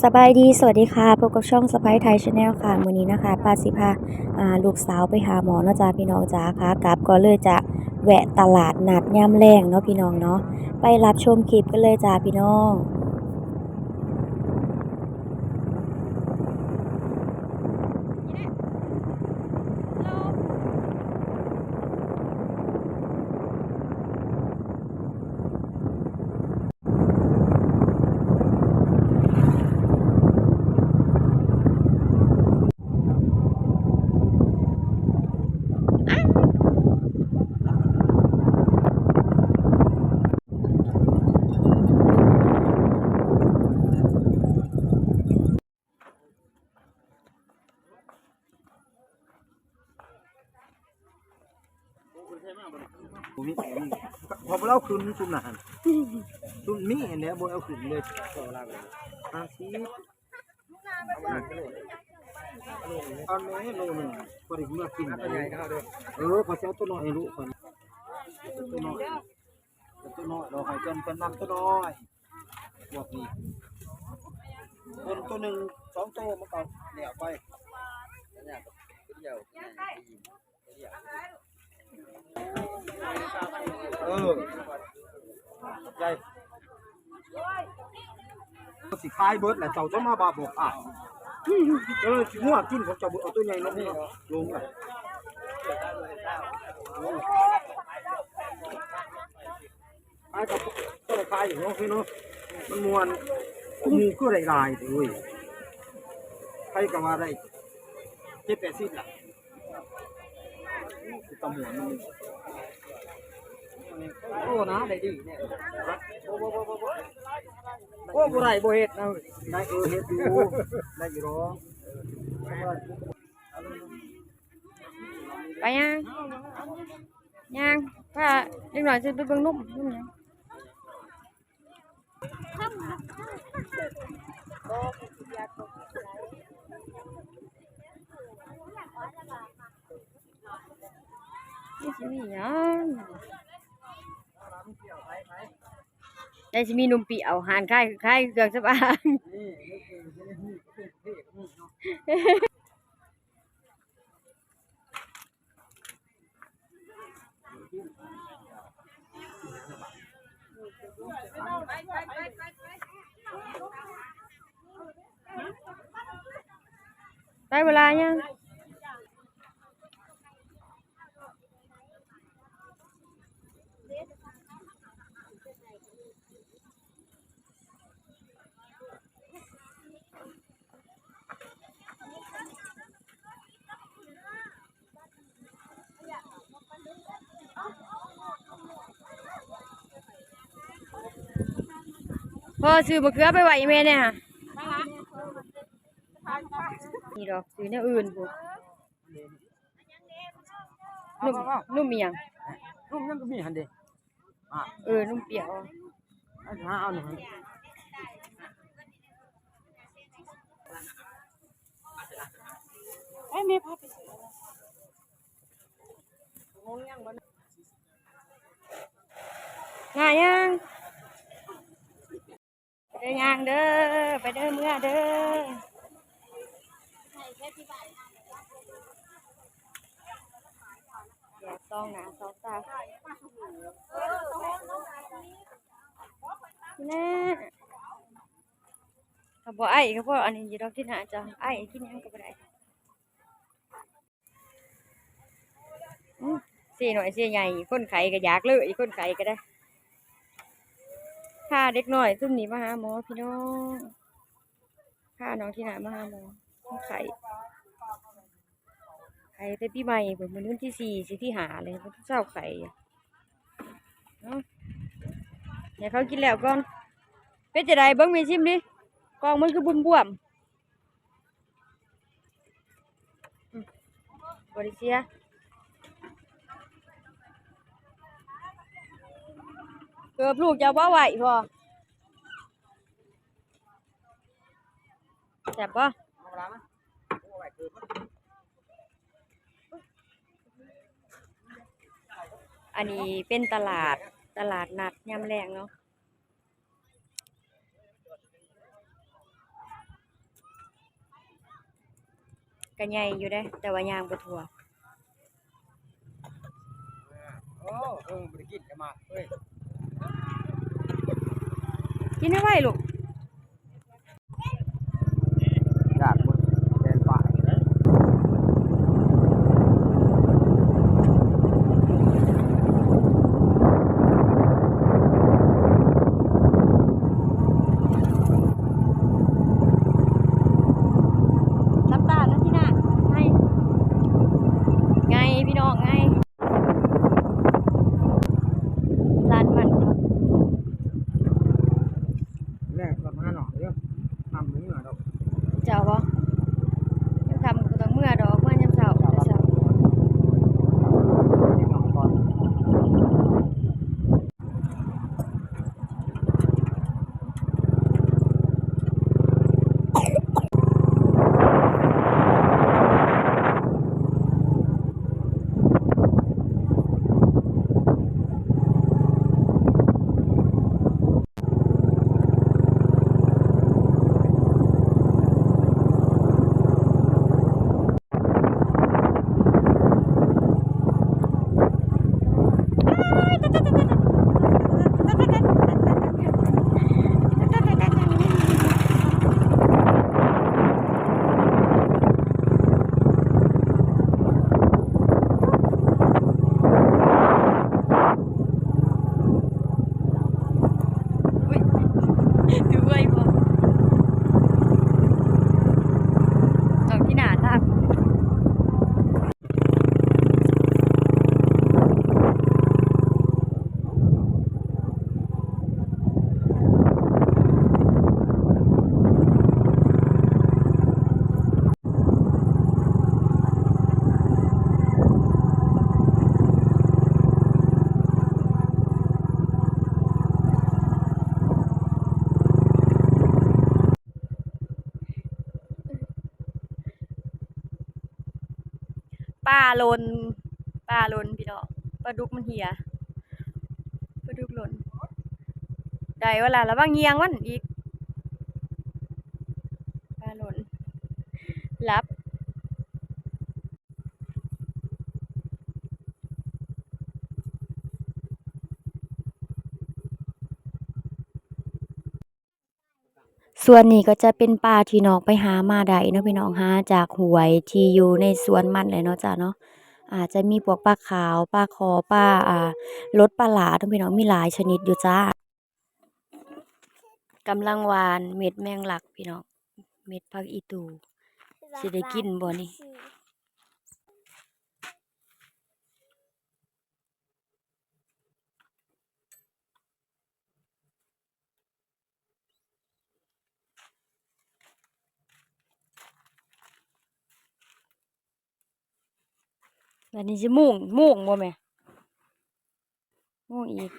สบายดี สวัสดีค่ะ พบกับช่องสไปไทยชาแนลค่ะ มื้อนี้นะคะป้าสิพาาลูกสาวไปหาหมอเนาะจ้าพี่น้องจ้าค่ะกลับก็เลยจะแวะตลาดนัดย่ำแรงเนาะพี่น้องเนาะ ไปรับชมคลิปกันเลยจ้าพี่น้อง ผมมีของพอเราคืนซุ่มนานซุ่มนี่เนแล้วบนเอาขึ้นเลยต่อลาไปอาชีพเอาเนื้อโลหนึ่งพอดีเมื่อกินเลยเออขอเจ้าตัวน้อยให้ลูกคนตัวน้อยตัวน้อยเราให้จนเป็นนำตัวน้อยบอกนี่คนตัวหนึ่งสองตัวมันก็เดี่ยวไปเเออใจสิคายเบิดแหละเจ้าต้องมาบาบอกอะเออสิงัวกินของเจ้าเอาตัวใหญ่ลงลงอะคายกับก็เลยคายอยู่เนาะพี่เนาะมันมวนมูก็ได้ลายเลยใครก็ว่าได้เจ็ดแปดสิบล่ะ สิตำหวนมันโอ้นะได้ดีเนี่ยโอ้โหโอ้โหโอ้โหโอ้บ่ไรบ่เฮ็ดนะได้เออเฮ็ดอยู่ได้อยู่หรอ ไปยังยังถ้าเล็กหน่อยจะไปเบิ่งนุ่ มนุ่มยังนี่สิมีหยังได้สิมีนมเปียวหานค่ายค่ายเครื่องสำอางได้เวลายัง พอซื้อมะเขือไปไหวแม่เนี่ยค่ะนี่ดอกซื้อแนวอื่นพวกนุ่มนุ่มเมียงลูกยังก็มีหันเด้อะเออนุ่มเปียวเอาหาเอาหน่อยไอ้แม่พาไปง่ายยังไป เด้อยางเด้อ ไปเด้อเมื่อเด้ออย่าซองหนาซองตาแน่ถ้าบ่ไอ้ก็บ่อันนี้ยู่ดอกที่หน้าจ้ะไอ้กินหยังก็บ่ได้สียหน่อยสียใหญ่คนไข้ก็อยากเลยคนไข้ก็ได้ พาเด็กหน้อยซุ่มนี้มาหาหมอพี่น้องพาน้องที่ไหนมาหาหมอไข่ไข่แต่ปีใหม่เปิดมันวันที่สี่สิที่หาเลยมันเศร้าไข่เนาะเดี๋ยเขากินแล้วก่อนเป็นจะได้เบิ้งมีชิมดิกองมันคือบุ่มบวมๆอืมบริเซีย เกือบลูกจะว่ไหวพอแซ่บปะอันนี้เป็นตลาดตลาดนัดยามแรงเนาะก็ใหญ่อยู่เด้ แต่ว่ายางบ่ทั่วโอ้เออบ่ได้กินกันมาเฮ้ย กินให้ไหวลูก ป้าลนป้าลนพี่น้อกปลาดุกมันเหี่ยปลาดุกหล่นได้เวลาแล้วังเงียงวันอีกปลาหล่นรับ ส่วนนี้ก็จะเป็นปลาที่น้องไปหามาได้เนาะพี่น้องหาจากหวยที่อยู่ในสวนมันเลยเนาะจ้าเนาะอาจจะมีพวกปลาขาวปลาคอปลาอ่ารสปลาหลาท่านพี่น้องมีหลายชนิดอยู่จ้ากำลังหวานเม็ดแมงลักพี่น้องเม็ดผักอีตูสิได้กินบ่นี่ แบบนี้สิม่วงม่วงบ่แม่ม่วงอีก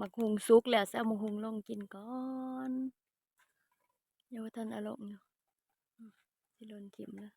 มักหุงสุกแล้วสิเอามักหุงลงกินก่อนเยวว่าท่านอารมณ์ สิลนเกมแล้ว